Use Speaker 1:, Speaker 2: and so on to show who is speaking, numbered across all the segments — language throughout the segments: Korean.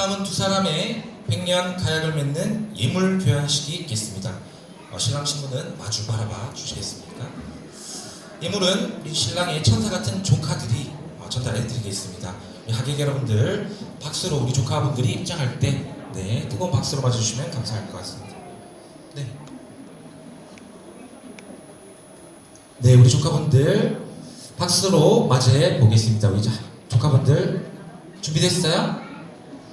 Speaker 1: 다음은 두 사람의 백년 가약을 맺는 예물 교환식이 있겠습니다. 어, 신랑 신부는 마주 바라봐 주시겠습니까? 예물은 우리 신랑의 천사 같은 조카들이 어, 전달해 드리겠습니다. 하객 여러분들 박수로 우리 조카분들이 입장할 때 네, 뜨거운 박수로 맞아주시면 감사할 것 같습니다. 네. 네, 우리 조카분들 박수로 맞이해 보겠습니다. 우리 자, 조카분들 준비됐어요?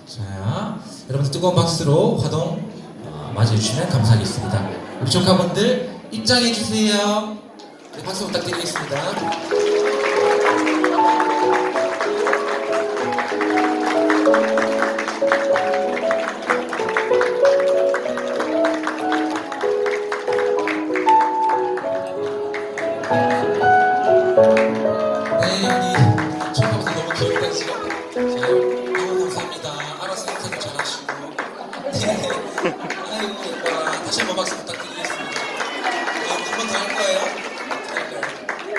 Speaker 1: 자, 여러분들 뜨거운 박수로 화동 어, 맞이해 주시면 감사하겠습니다. 우리 조카분들 입장해 주세요. 네, 박수 부탁드리겠습니다. 네. 아이고 예뻐라. 다시 한번 박수 부탁드리겠습니다. 네, 한번 더 할 거예요.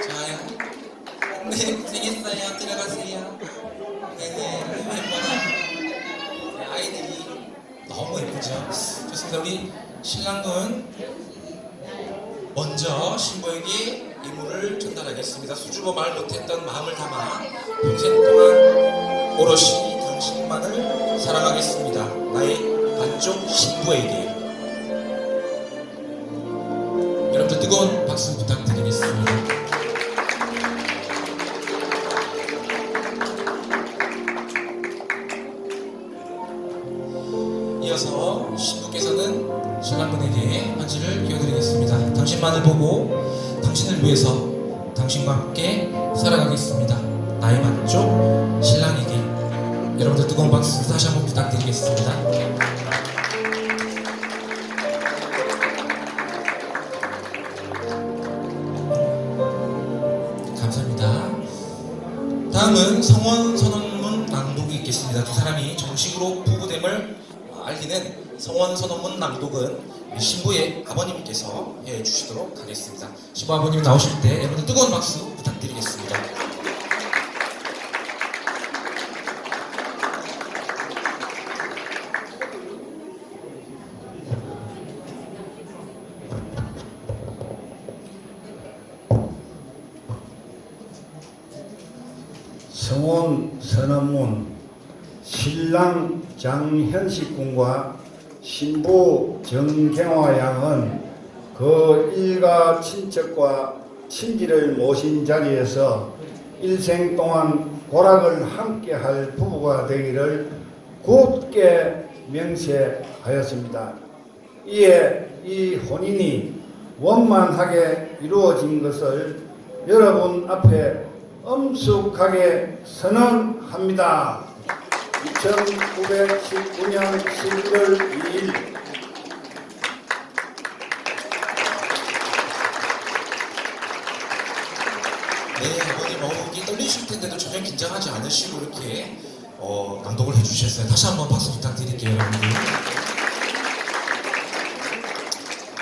Speaker 1: 자요. 네, 고생했어요. 들어가세요. 네네. 아이고 예뻐라. 네, 아이들이 너무 예쁘죠. 좋습니다. 우리 신랑분 먼저 신부에게 이물을 전달하겠습니다. 수줍어 말 못했던 마음을 담아 평생 동안 오롯이 당신만을 사랑하겠습니다. 신부에게 여러분들 뜨거운 박수 부탁드리겠습니다. 이어서 신부께서는 신랑분에게 반지를 기어드리겠습니다. 당신만을 보고 당신을 위해서 당신과 함께 살아가겠습니다. 나의 만족 신랑에게 여러분들 뜨거운 박수 다시 한번 부탁드리겠습니다. 다음은 성원 선언문 낭독이 있겠습니다. 두 사람이 정식으로 부부됨을 알리는 성원 선언문 낭독은 신부의 아버님께서 해 주시도록 하겠습니다. 신부 아버님 나오실 때 여러분들 뜨거운 박수 부탁드리겠습니다.
Speaker 2: 성원 선언문 신랑 장현식 군과 신부 정경화 양은 그 일가 친척과 친지를 모신 자리에서 일생 동안 고락을 함께 할 부부가 되기를 굳게 명세하였습니다. 이에 이 혼인이 원만하게 이루어진 것을 여러분 앞에 엄숙하게 선언합니다. 2919년 11월 2일
Speaker 1: 네, 아버님 어묵이 떨리실 텐데도 전혀 긴장하지 않으시고 이렇게 어, 낭독을 해주셨어요. 다시 한번 박수 부탁드릴게요, 여러분들.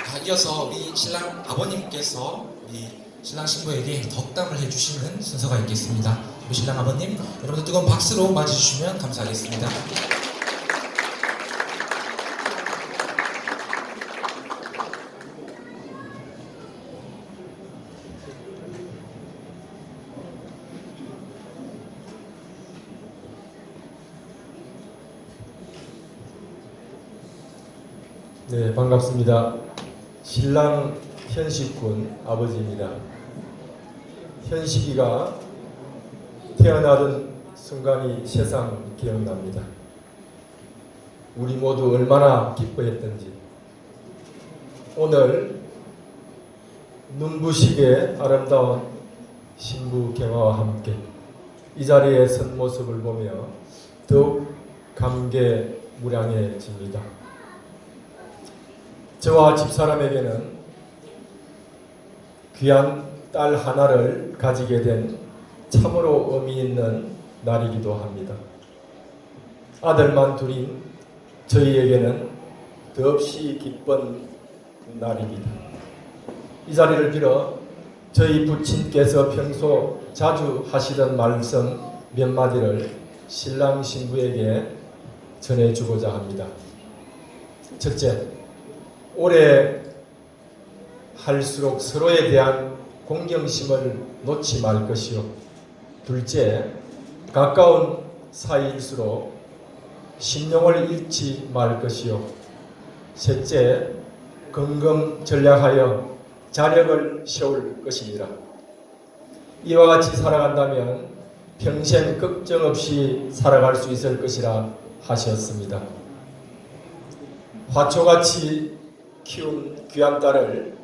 Speaker 1: 자, 이어서 우리 신랑 아버님께서 우리 신랑 신부에게 덕담을 해주시는 순서가 있겠습니다. 신랑 아버님, 여러분들 뜨거운 박수로 맞이해주시면 감사하겠습니다.
Speaker 3: 네, 반갑습니다. 신랑 현식군 아버지입니다. 현식이가 태어나던 순간이 세상 기억납니다. 우리 모두 얼마나 기뻐했던지. 오늘 눈부시게 아름다운 신부 경화와 함께 이 자리에 선 모습을 보며 더욱 감개무량해집니다. 저와 집사람에게는 귀한 딸 하나를 가지게 된 참으로 의미 있는 날이기도 합니다. 아들만 둘인 저희에게는 더없이 기쁜 날입니다. 이 자리를 빌어 저희 부친께서 평소 자주 하시던 말씀 몇 마디를 신랑 신부에게 전해주고자 합니다. 첫째, 올해 할수록 서로에 대한 공경심을 놓지 말 것이요. 둘째, 가까운 사이일수록 신용을 잃지 말 것이요. 셋째, 건강 전략하여 자력을 세울 것이니라. 이와 같이 살아간다면 평생 걱정 없이 살아갈 수 있을 것이라 하셨습니다. 화초같이 키운 귀한 딸을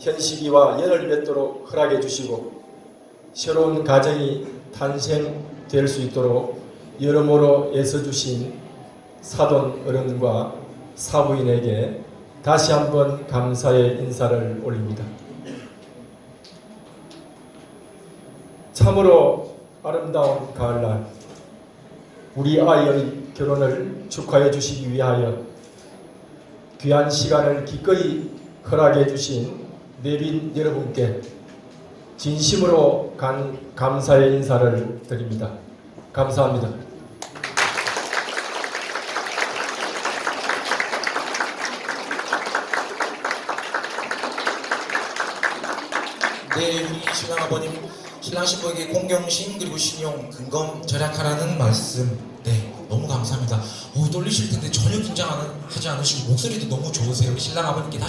Speaker 3: 현식이와 연을 맺도록 허락해 주시고 새로운 가정이 탄생될 수 있도록 여러모로 애써 주신 사돈 어른과 사부인에게 다시 한번 감사의 인사를 올립니다. 참으로 아름다운 가을날 우리 아이의 결혼을 축하해 주시기 위하여 귀한 시간을 기꺼이 허락해 주신 내빈 여러분께 진심으로 간, 감사의 인사를 드립니다. 감사합니다.
Speaker 1: 네, 우리 신랑 아버님, 신랑 신부에게 공경심 그리고 신용, 근검 절약하라는 말씀. 네, 너무 감사합니다. 어, 떨리실 텐데 전혀 긴장 하지 않으시고 목소리도 너무 좋으세요. 신랑 아버님께 다시